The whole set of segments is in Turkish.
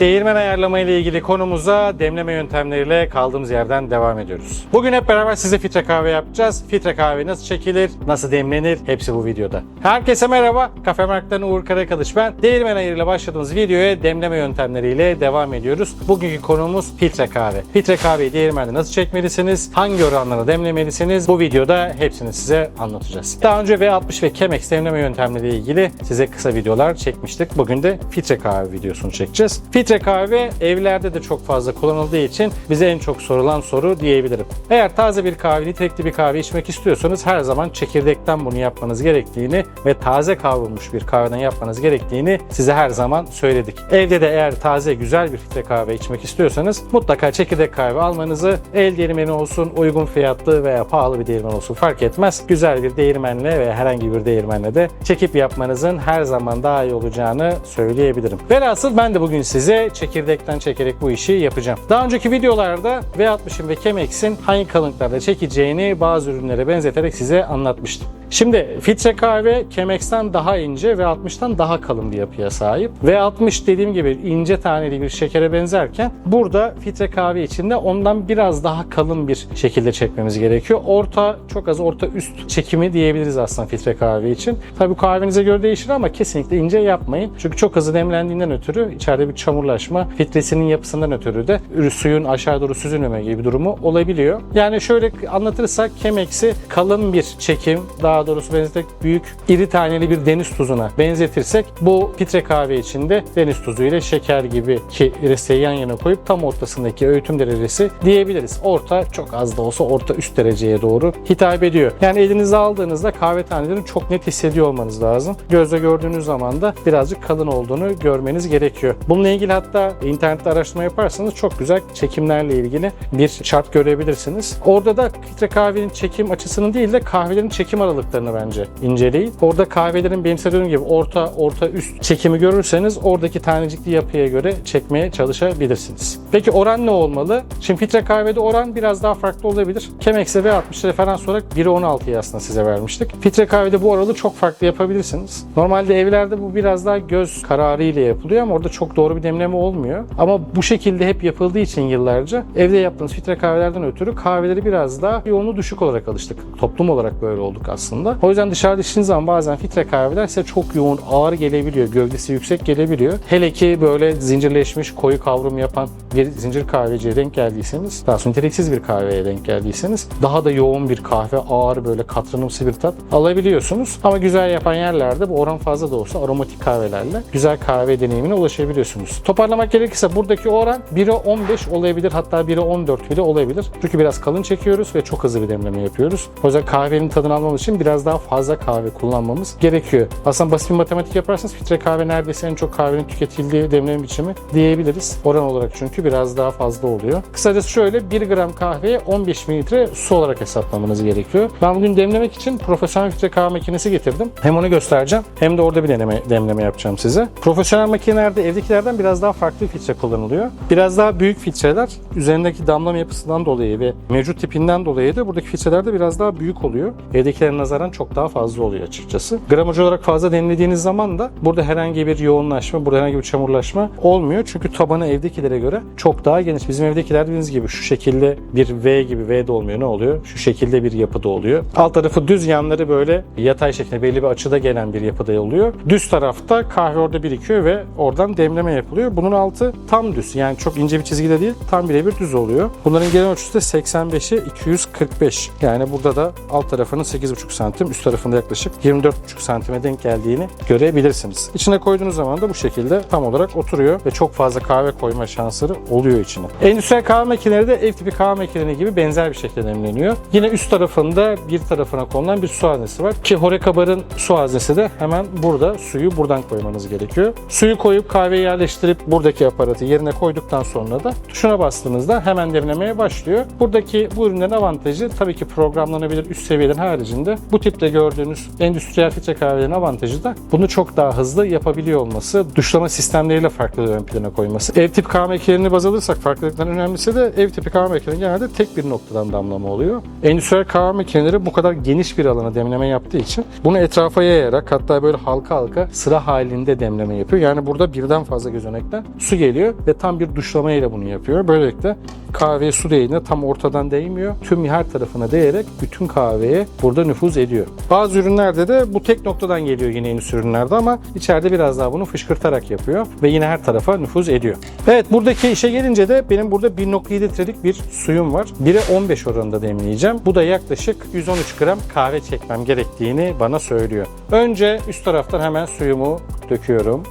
Değirmen ayarlama ile ilgili konumuza demleme yöntemleriyle kaldığımız yerden devam ediyoruz. Bugün hep beraber size filtre kahve yapacağız. Filtre kahve nasıl çekilir, nasıl demlenir hepsi bu videoda. Herkese merhaba. Kafe Mark'tan Uğur Karakılıç ben. Değirmen ayarıyla başladığımız videoya demleme yöntemleriyle devam ediyoruz. Bugünkü konumuz filtre kahve. Filtre kahveyi değirmende nasıl çekmelisiniz, hangi oranlara demlemelisiniz bu videoda hepsini size anlatacağız. Daha önce V60 ve Chemex demleme yöntemleri ile ilgili size kısa videolar çekmiştik. Bugün de filtre kahve videosunu çekeceğiz. Filtre kahve evlerde de çok fazla kullanıldığı için bize en çok sorulan soru diyebilirim. Eğer taze bir kahve, nitelikli bir kahve içmek istiyorsanız her zaman çekirdekten bunu yapmanız gerektiğini ve taze kavrulmuş bir kahveden yapmanız gerektiğini size her zaman söyledik. Evde de eğer taze güzel bir filtre kahve içmek istiyorsanız mutlaka çekirdek kahve almanızı el değirmeni olsun, uygun fiyatlı veya pahalı bir değirmen olsun fark etmez. Güzel bir değirmenle veya herhangi bir değirmenle de çekip yapmanızın her zaman daha iyi olacağını söyleyebilirim. Velhasıl ben de bugün size çekirdekten çekerek bu işi yapacağım. Daha önceki videolarda V60'ın ve Chemex'in hangi kalınlıklarda çekeceğini bazı ürünlere benzeterek size anlatmıştım. Şimdi filtre kahve Chemex'ten daha ince ve 60'tan daha kalın bir yapıya sahip. Ve 60 dediğim gibi ince taneli bir şekere benzerken burada filtre kahve içinde ondan biraz daha kalın bir şekilde çekmemiz gerekiyor. Orta çok az orta üst çekimi diyebiliriz aslında filtre kahve için. Tabii kahvenize göre değişir ama kesinlikle ince yapmayın. Çünkü çok hızlı demlendiğinden ötürü içeride bir çamurlaşma, filtresinin yapısından ötürü de suyun aşağı doğru süzülmeme gibi bir durumu olabiliyor. Yani şöyle anlatırsak Chemex'i kalın bir çekim, daha doğrusu benzeterek büyük iri taneli bir deniz tuzuna benzetirsek bu filtre kahve içinde deniz tuzu ile şeker gibi ki resteyi yan yana koyup tam ortasındaki öğütüm derecesi diyebiliriz. Orta çok az da olsa orta üst dereceye doğru hitap ediyor. Yani elinize aldığınızda kahve tanelerini çok net hissediyor olmanız lazım. Gözle gördüğünüz zaman da birazcık kalın olduğunu görmeniz gerekiyor. Bununla ilgili hatta internette araştırma yaparsanız çok güzel çekimlerle ilgili bir chart görebilirsiniz. Orada da filtre kahvenin çekim açısını değil de kahvelerin çekim aralıklarını bence inceleyin. Orada kahvelerin benim söylediğim gibi orta orta üst çekimi görürseniz oradaki tanecikli yapıya göre çekmeye çalışabilirsiniz. Peki oran ne olmalı? Şimdi filtre kahvede oran biraz daha farklı olabilir. Chemex'e ve 60 referans olarak 1'e 16'yı aslında size vermiştik. Filtre kahvede bu oralı çok farklı yapabilirsiniz. Normalde evlerde bu biraz daha göz kararı ile yapılıyor ama orada çok doğru bir demleme olmuyor. Ama bu şekilde hep yapıldığı için yıllarca evde yaptığınız filtre kahvelerden ötürü kahveleri biraz daha yoğunluğu düşük olarak alıştık. Toplum olarak böyle olduk aslında. O yüzden dışarıda içtiğiniz zaman bazen filtre kahveler size çok yoğun, ağır gelebiliyor. Gövdesi yüksek gelebiliyor. Hele ki böyle zincirleşmiş, koyu kavrum yapan bir zincir kahveciye denk geldiyseniz, daha sonra niteliksiz bir kahveye denk geldiyseniz daha da yoğun bir kahve, ağır böyle katranımsı bir tat alabiliyorsunuz. Ama güzel yapan yerlerde bu oran fazla da olsa aromatik kahvelerle güzel kahve deneyimine ulaşabiliyorsunuz. Toparlamak gerekirse buradaki oran 1'e 15 olabilir hatta 1'e 14 bile olabilir. Çünkü biraz kalın çekiyoruz ve çok hızlı bir demleme yapıyoruz. O yüzden kahvenin tadını almamız için biraz daha fazla kahve kullanmamız gerekiyor. Aslında basit bir matematik yaparsanız filtre kahve neredeyse en çok kahvenin tüketildiği demleme biçimi diyebiliriz. Oran olarak çünkü biraz daha fazla oluyor. Kısacası şöyle 1 gram kahveye 15 mililitre su olarak hesaplamanız gerekiyor. Ben bugün demlemek için profesyonel filtre kahve makinesi getirdim. Hem onu göstereceğim hem de orada bir deneme, demleme yapacağım size. Profesyonel makinelerde evdekilerden biraz daha farklı bir filtre kullanılıyor. Biraz daha büyük filtreler üzerindeki damlama yapısından dolayı ve mevcut tipinden dolayı da buradaki filtreler de biraz daha büyük oluyor. Evdekilere nazaran çok daha fazla oluyor açıkçası. Gramaj olarak fazla demlediğiniz zaman da burada herhangi bir yoğunlaşma, burada herhangi bir çamurlaşma olmuyor. Çünkü tabanı evdekilere göre çok daha geniş. Bizim evdekiler dediğiniz gibi şu şekilde bir V gibi V de olmuyor. Ne oluyor? Şu şekilde bir yapıda oluyor. Alt tarafı düz yanları böyle yatay şekilde belli bir açıda gelen bir yapıda oluyor. Düz tarafta kahve orada birikiyor ve oradan demleme yapılıyor. Bunun altı tam düz. Yani çok ince bir çizgide değil tam birebir düz oluyor. Bunların genel ölçüsü de 85'e 245. Yani burada da alt tarafının 8,5 santim, üst tarafında yaklaşık 24,5 santime denk geldiğini görebilirsiniz. İçine koyduğunuz zaman da bu şekilde tam olarak oturuyor ve çok fazla kahve koyma şansları oluyor içine. Endüstriyel kahve makineleri de ev tipi kahve makineleri gibi benzer bir şekilde demleniyor. Yine üst tarafında bir tarafına konulan bir su haznesi var ki Horekabar'ın su haznesi de hemen burada suyu buradan koymanız gerekiyor. Suyu koyup kahveyi yerleştirip buradaki aparatı yerine koyduktan sonra da tuşuna bastığınızda hemen demlemeye başlıyor. Buradaki bu ürünlerin avantajı tabii ki programlanabilir üst seviyelerin haricinde Bu tipte gördüğünüz endüstriyel filtre kahvelerin avantajı da bunu çok daha hızlı yapabiliyor olması, duşlama sistemleriyle farklı ön plana koyması. Ev tipi kahve makinelerini baz alırsak farklılıkların önemlisi de ev tipi kahve makineleri genelde tek bir noktadan damlama oluyor. Endüstriyel kahve makineleri bu kadar geniş bir alana demleme yaptığı için bunu etrafa yayarak hatta böyle halka halka sıra halinde demleme yapıyor. Yani burada birden fazla gözenekten su geliyor ve tam bir duşlama ile bunu yapıyor. Böylelikle kahveye su değdiğinde tam ortadan değmiyor. Tüm her tarafına değerek bütün kahveye burada nüfuz ediyor. Bazı ürünlerde de bu tek noktadan geliyor yine endüstri ürünlerde ama içeride biraz daha bunu fışkırtarak yapıyor ve yine her tarafa nüfuz ediyor. Evet buradaki işe gelince de benim burada 1.7 litrelik bir suyum var. 1'e 15 oranında demleyeceğim. Bu da yaklaşık 113 gram kahve çekmem gerektiğini bana söylüyor. Önce üst taraftan hemen suyumu döküyorum.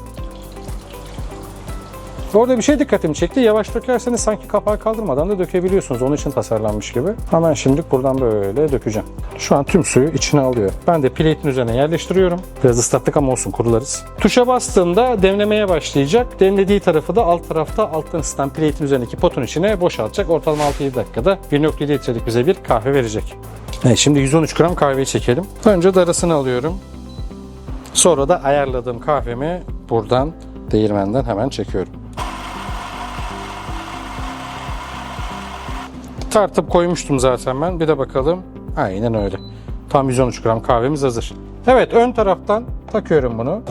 Orada bir şey dikkatimi çekti. Yavaş dökerseniz sanki kapağı kaldırmadan da dökebiliyorsunuz. Onun için tasarlanmış gibi. Hemen şimdi buradan böyle dökeceğim. Şu an tüm suyu içine alıyor. Ben de plate'in üzerine yerleştiriyorum. Biraz ıslattık ama olsun kurularız. Tuşa bastığında demlemeye başlayacak. Demlediği tarafı da alt tarafta alttan ısıtan plate'in üzerindeki potun içine boşaltacak. Ortalama 6-7 dakikada 1.7 litrelik bize bir kahve verecek. Evet, şimdi 113 gram kahveyi çekelim. Önce darasını alıyorum. Sonra da ayarladığım kahvemi buradan değirmenden hemen çekiyorum. Tartıp koymuştum zaten ben. Bir de bakalım. Aynen öyle. Tam 113 gram kahvemiz hazır. Evet ön taraftan takıyorum bunu.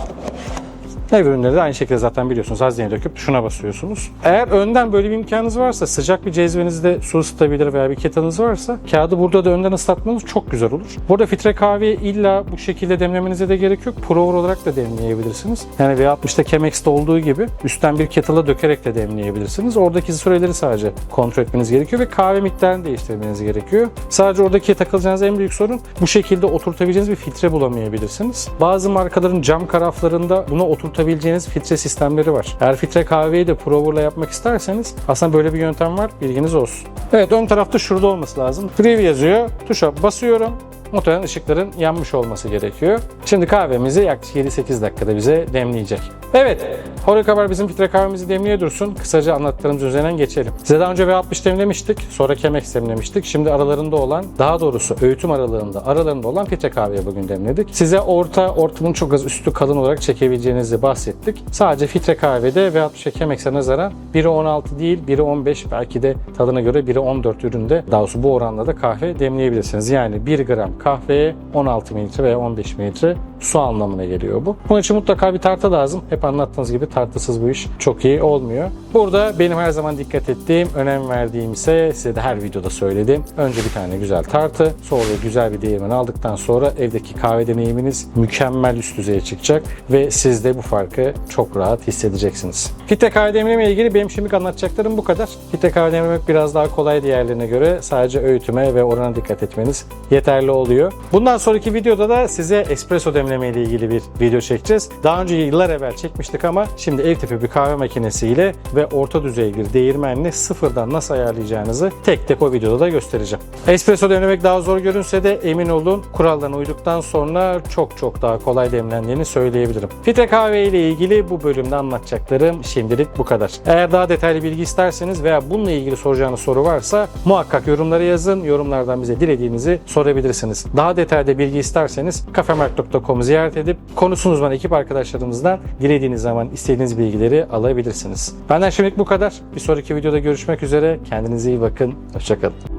Ev ürünleri de aynı şekilde zaten biliyorsunuz. Hazneye döküp tuşuna basıyorsunuz. Eğer önden böyle bir imkanınız varsa sıcak bir cezvenizde su ısıtabilir veya bir kettle'ınız varsa kağıdı burada da önden ıslatmanız çok güzel olur. Burada filtre kahveyi illa bu şekilde demlemenize de gerek yok. Prover olarak da demleyebilirsiniz. Yani V60'da Chemex'te olduğu gibi üstten bir kettle'a dökerek de demleyebilirsiniz. Oradaki süreleri sadece kontrol etmeniz gerekiyor ve kahve miktarını değiştirmeniz gerekiyor. Sadece oradaki takılacağınız en büyük sorun bu şekilde oturtabileceğiniz bir filtre bulamayabilirsiniz. Bazı markaların cam karaflarında buna oturtabileceğiniz filtre sistemleri var. Eğer filtre kahveyi de proverla yapmak isterseniz aslında böyle bir yöntem var. Bilginiz olsun. Evet ön tarafta şurada olması lazım. Brew yazıyor. Tuşa basıyorum. Muhtemelen ışıkların yanmış olması gerekiyor. Şimdi kahvemizi yaklaşık 7-8 dakikada bize demleyecek. Evet, Horeca Bar bizim filtre kahvemizi demliyor dursun. Kısaca anlattıklarımız üzerinden geçelim. Size daha önce V60 demlemiştik, sonra Chemex demlemiştik. Şimdi aralarında olan, daha doğrusu öğütüm aralığında, aralarında olan filtre kahveyi bugün demledik. Size orta, ortamın çok az üstü kalın olarak çekebileceğinizi bahsettik. Sadece filtre kahvede V60 ve Chemex'e nazaran 1'e 16 değil, 1'e 15 belki de tadına göre 1'e 14 üründe daha doğrusu bu oranla da kahve demleyebilirsiniz. Yani 1 gram kahveye 16 mililitre veya 15 mililitre su anlamına geliyor bu. Bunun için mutlaka bir tartı lazım. Hep anlattığınız gibi tartısız bu iş çok iyi olmuyor. Burada benim her zaman dikkat ettiğim, önem verdiğim ise size de her videoda söyledim. Önce bir tane güzel tartı, sonra güzel bir değirmen aldıktan sonra evdeki kahve deneyiminiz mükemmel üst düzeye çıkacak ve siz de bu farkı çok rahat hissedeceksiniz. Filtre kahve demleme ile ilgili benim şimdilik anlatacaklarım bu kadar. Filtre kahve demlemek biraz daha kolay diğerlerine göre sadece öğütüme ve orana dikkat etmeniz yeterli oluyor. Bundan sonraki videoda da size espresso demleme ile ilgili bir video çekeceğiz. Daha önce yıllar evvel çekmiştik ama şimdi ev tipi bir kahve makinesiyle ve orta düzey bir değirmenle sıfırdan nasıl ayarlayacağınızı tek tek o videoda da göstereceğim. Espresso demlemek daha zor görünse de emin olun kurallarına uyduktan sonra çok çok daha kolay demlendiğini söyleyebilirim. Filtre kahve ile ilgili bu bölümde anlatacaklarım şimdilik bu kadar. Eğer daha detaylı bilgi isterseniz veya bununla ilgili soracağınız soru varsa muhakkak yorumlara yazın. Yorumlardan bize dilediğinizi sorabilirsiniz. Daha detaylı bilgi isterseniz kafemark.com'u ziyaret edip konusunuz uzman ekip arkadaşlarımızdan dilediğiniz zaman istediğiniz bilgileri alabilirsiniz. Benden şimdilik bu kadar. Bir sonraki videoda görüşmek üzere. Kendinize iyi bakın. Hoşçakalın.